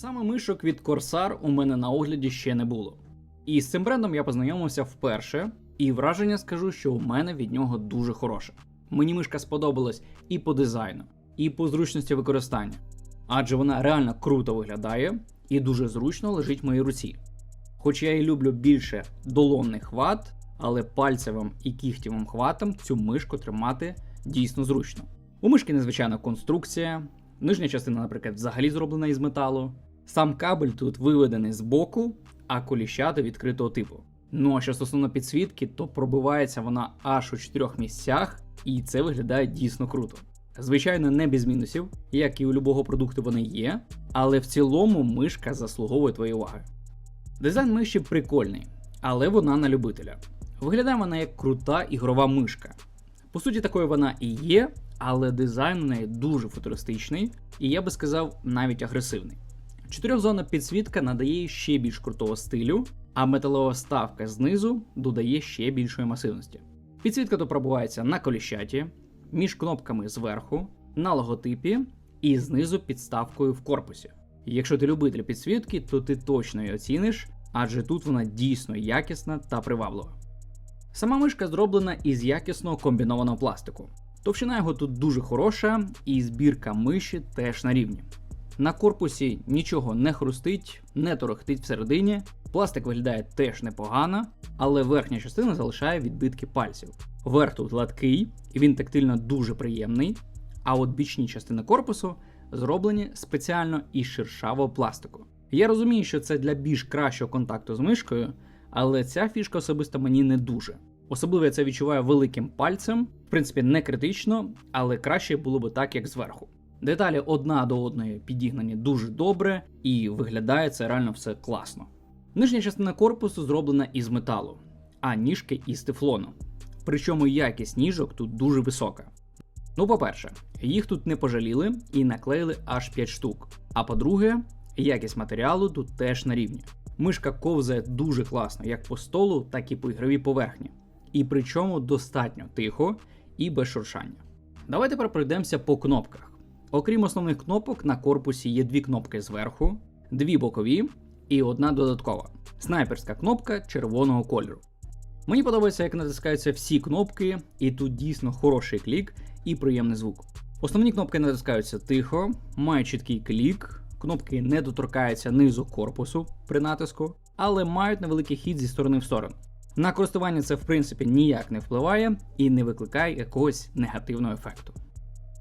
Саме мишок від Corsair у мене на огляді ще не було. І з цим брендом я познайомився вперше, і враження скажу, що у мене від нього дуже хороше. Мені мишка сподобалась і по дизайну, і по зручності використання, адже вона реально круто виглядає і дуже зручно лежить в моїй руці. Хоч я і люблю більше долонний хват, але пальцевим і кігтєвим хватом цю мишку тримати дійсно зручно. У мишки незвичайна конструкція, нижня частина, наприклад, взагалі зроблена із металу. Сам кабель тут виведений з боку, а коліщата відкритого типу. Ну а що стосовно підсвітки, то пробивається вона аж у чотирьох місцях, і це виглядає дійсно круто. Звичайно, не без мінусів, як і у любого продукту вони є, але в цілому мишка заслуговує твоєї уваги. Дизайн миші прикольний, але вона на любителя. Виглядає вона як крута ігрова мишка. По суті, такою вона і є, але дизайн у неї дуже футуристичний, і я би сказав, навіть агресивний. Чотирьохзонна підсвітка надає ще більш крутого стилю, а металова вставка знизу додає ще більшої масивності. Підсвітка то пробувається на коліщаті, між кнопками зверху, на логотипі і знизу підставкою в корпусі. Якщо ти любитель підсвітки, то ти точно її оціниш, адже тут вона дійсно якісна та приваблива. Сама мишка зроблена із якісного комбінованого пластику. Товщина його тут дуже хороша, і збірка миші теж на рівні. На корпусі нічого не хрустить, не торохтить всередині. Пластик виглядає теж непогано, але верхня частина залишає відбитки пальців. Верх тут гладкий, і він тактильно дуже приємний. А от бічні частини корпусу зроблені спеціально із шершавого пластику. Я розумію, що це для більш кращого контакту з мишкою, але ця фішка особисто мені не дуже. Особливо я це відчуваю великим пальцем, в принципі, не критично, але краще було би так, як зверху. Деталі одна до одної підігнані дуже добре, і виглядає це реально все класно. Нижня частина корпусу зроблена із металу, а ніжки із тефлону. Причому якість ніжок тут дуже висока. Ну, по-перше, їх тут не пожаліли і наклеїли аж 5 штук. А по-друге, якість матеріалу тут теж на рівні. Мишка ковзає дуже класно як по столу, так і по ігровій поверхні. І причому достатньо тихо і без шуршання. Давайте тепер пройдемося по кнопках. Окрім основних кнопок, на корпусі є дві кнопки зверху, дві бокові і одна додаткова снайперська кнопка червоного кольору. Мені подобається, як натискаються всі кнопки, і тут дійсно хороший клік і приємний звук. Основні кнопки натискаються тихо, мають чіткий клік, кнопки не доторкаються низу корпусу при натиску, але мають невеликий хід зі сторони в сторону. На користування це в принципі ніяк не впливає і не викликає якогось негативного ефекту.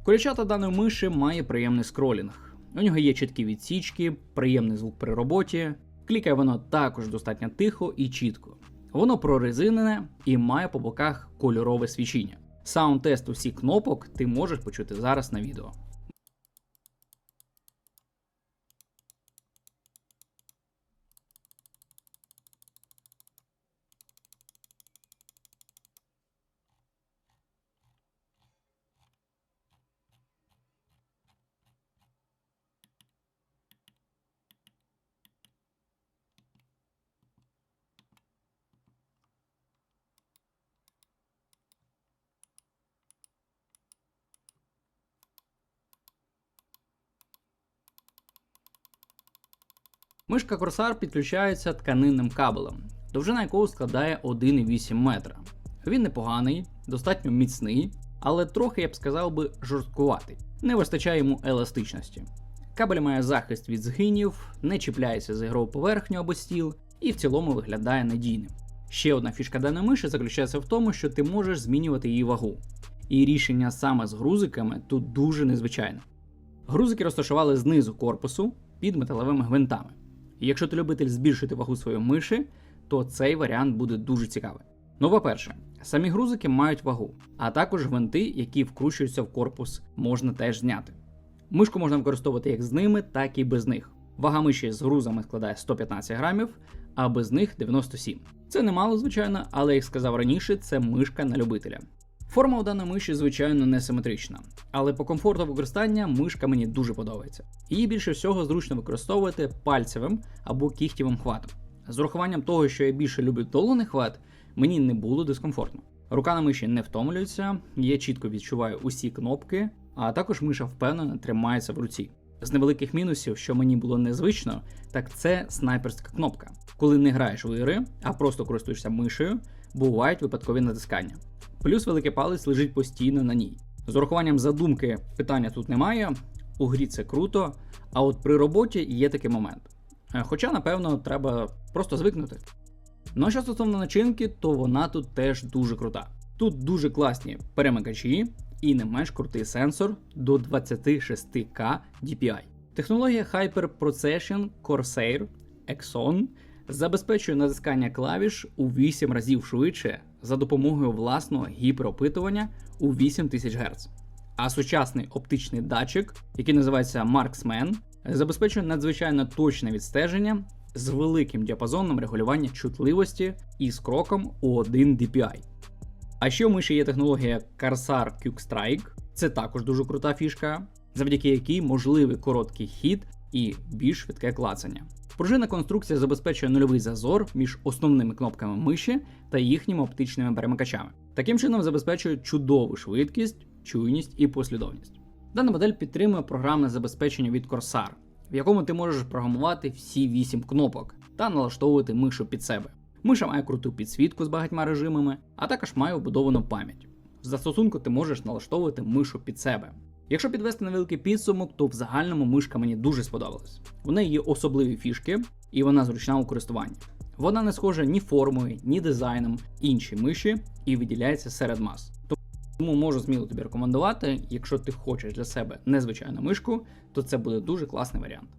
Колічата даної миші має приємний скролінг. У нього є чіткі відсічки, приємний звук при роботі. Клікає воно також достатньо тихо і чітко. Воно прорезинене і має по боках кольорове свічіння. Саунд-тест усіх кнопок ти можеш почути зараз на відео. Мишка Corsair підключається тканинним кабелем, довжина якого складає 1,8 метра. Він непоганий, достатньо міцний, але трохи, я б сказав би, жорсткуватий. Не вистачає йому еластичності. Кабель має захист від згинів, не чіпляється за ігрову поверхню або стіл і в цілому виглядає надійним. Ще одна фішка даної миші заключається в тому, що ти можеш змінювати її вагу. І рішення саме з грузиками тут дуже незвичайне. Грузики розташували знизу корпусу під металевими гвинтами. І якщо ти любитель збільшити вагу своєї миші, то цей варіант буде дуже цікавий. Ну, по-перше, самі грузики мають вагу, а також гвинти, які вкручуються в корпус, можна теж зняти. Мишку можна використовувати як з ними, так і без них. Вага миші з грузами складає 115 грамів, а без них 97. Це немало, звичайно, але як сказав раніше, це мишка на любителя. Форма у даної миші, звичайно, не симетрична, але по комфорту використання мишка мені дуже подобається. Її більше всього зручно використовувати пальцевим або кігтєвим хватом. З урахуванням того, що я більше люблю долоний хват, мені не було дискомфортно. Рука на миші не втомлюється, я чітко відчуваю усі кнопки, а також миша впевнено тримається в руці. З невеликих мінусів, що мені було незвично, так це снайперська кнопка. Коли не граєш в ігри, а просто користуєшся мишею, бувають випадкові натискання. Плюс великий палець лежить постійно на ній. З урахуванням задумки питання тут немає. У грі це круто, а от при роботі є такий момент. Е, Хоча, напевно, треба просто звикнути. Ну а що стосовно начинки, то вона тут теж дуже крута. Тут дуже класні перемикачі і не менш крутий сенсор до 26К DPI. Технологія Hyper Procession Corsair Exxon забезпечує натискання клавіш у 8 разів швидше за допомогою власного гіперопитування у 8000 Гц. А сучасний оптичний датчик, який називається Marksman, забезпечує надзвичайно точне відстеження з великим діапазоном регулювання чутливості і з кроком у 1 DPI. А ще у миші є технологія Corsair Quick Strike. Це також дуже крута фішка, завдяки якій можливий короткий хід і більш швидке клацання. Пружина конструкція забезпечує нульовий зазор між основними кнопками миші та їхніми оптичними перемикачами. Таким чином забезпечує чудову швидкість, чуйність і послідовність. Дана модель підтримує програмне забезпечення від Corsair, в якому ти можеш програмувати всі 8 кнопок та налаштовувати мишу під себе. Миша має круту підсвітку з багатьма режимами, а також має вбудовану пам'ять. В застосунку ти можеш налаштовувати мишу під себе. Якщо підвести невеликий підсумок, то в загальному мишка мені дуже сподобалась. У неї є особливі фішки, і вона зручна у користуванні. Вона не схожа ні формою, ні дизайном інші миші і виділяється серед мас. Тому можу сміло тобі рекомендувати, якщо ти хочеш для себе незвичайну мишку, то це буде дуже класний варіант.